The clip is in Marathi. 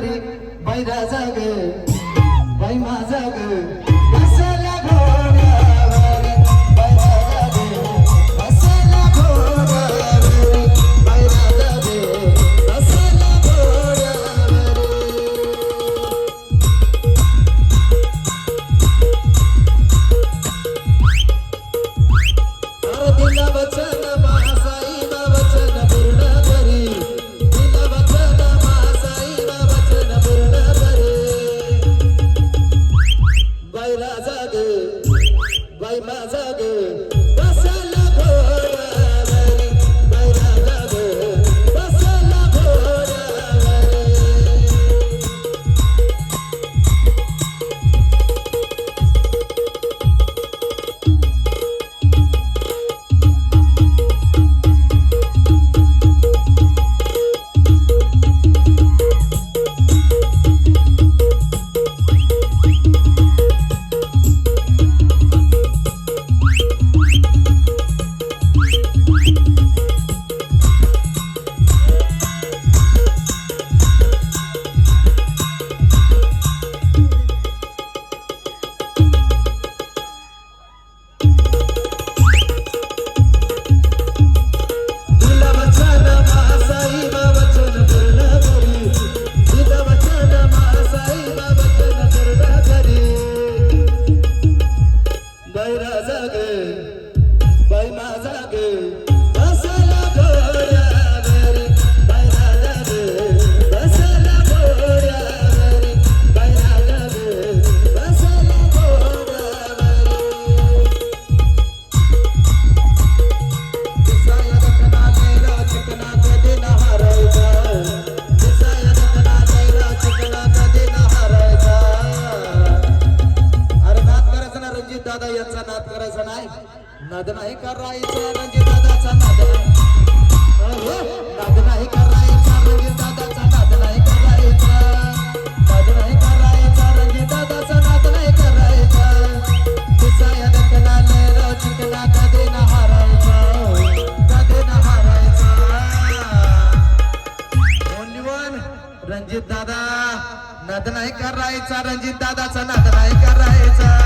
बैरा जाग बाई माझा ग दादा यांचा नाद करायचा नाही. नाद नाही करायचा रणजित दादाचा नाद नाद नाही करायचा रणजित दादाचा नाद नाही करायचा. नाद नाही करायचा रणजित दादाचा नाद नाही करायचा. दिसाया दखनालेला चिकना कधी न हारायचा. कधी न हारायचा. ओनली वन रणजित दादा. नाद नाही करायचा रणजित दादाचा नाद नाही करायचा.